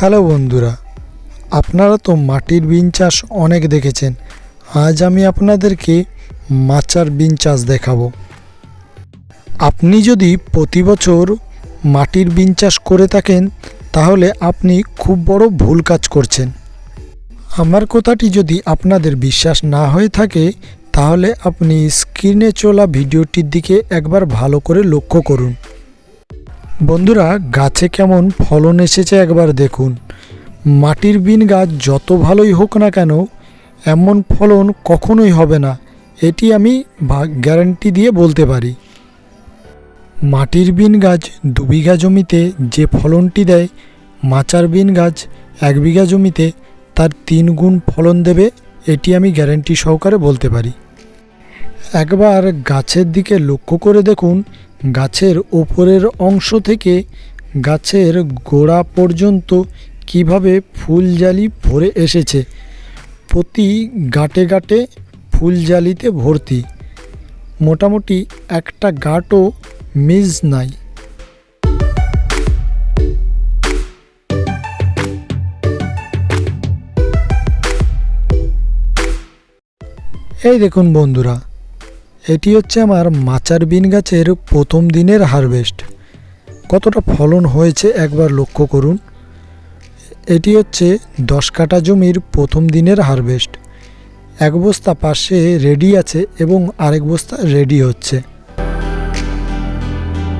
Hello বন্ধুরা, আপনারা তো মাটির বিন চাষ অনেক দেখেছেন। আজ আমি আপনাদেরকে মাচার বিন চাষ দেখাবো। আপনি যদি প্রতি বছর মাটির বিন চাষ করে থাকেন, তাহলে আপনি খুব বড় ভুল কাজ করছেন। আমার কথাটি যদি আপনাদের বিশ্বাস না হয়ে থাকে, তাহলে আপনি স্ক্রিনে চলা ভিডিওটির দিকে একবার ভালো করে লক্ষ্য করুন। বন্ধুরা, গাছে কেমন ফলন এসেছে একবার দেখুন। মাটির বিন গাছ যত ভালোই হোক না কেন, এমন ফলন কখনোই হবে না। এটি আমি গ্যারান্টি দিয়ে বলতে পারি। মাটির বিন গাছ দু বিঘা জমিতে যে ফলনটি দেয়, মাচার বিন গাছ এক বিঘা জমিতে তার তিন গুণ ফলন দেবে, এটি আমি গ্যারান্টি সহকারে বলতে পারি। একবার গাছের দিকে লক্ষ্য করে দেখুন, গাছের ওপরের অংশ থেকে গাছের গোড়া পর্যন্ত কীভাবে ফুলজালি ভরে এসেছে। প্রতি গাঁটে গাঁটে ফুলজালিতে ভর্তি। মোটামুটি একটা গাঁটও মিস নাই। এই দেখুন বন্ধুরা এটি হচ্ছে আমার মাচার বিন গাছের প্রথম দিনের হারভেস্ট। কতটা ফলন হয়েছে একবার লক্ষ্য করুন। এটি হচ্ছে দশ কাটা জমির প্রথম দিনের হারভেস্ট। এক বস্তা পাশে রেডি আছে এবং আরেক বস্তা রেডি হচ্ছে।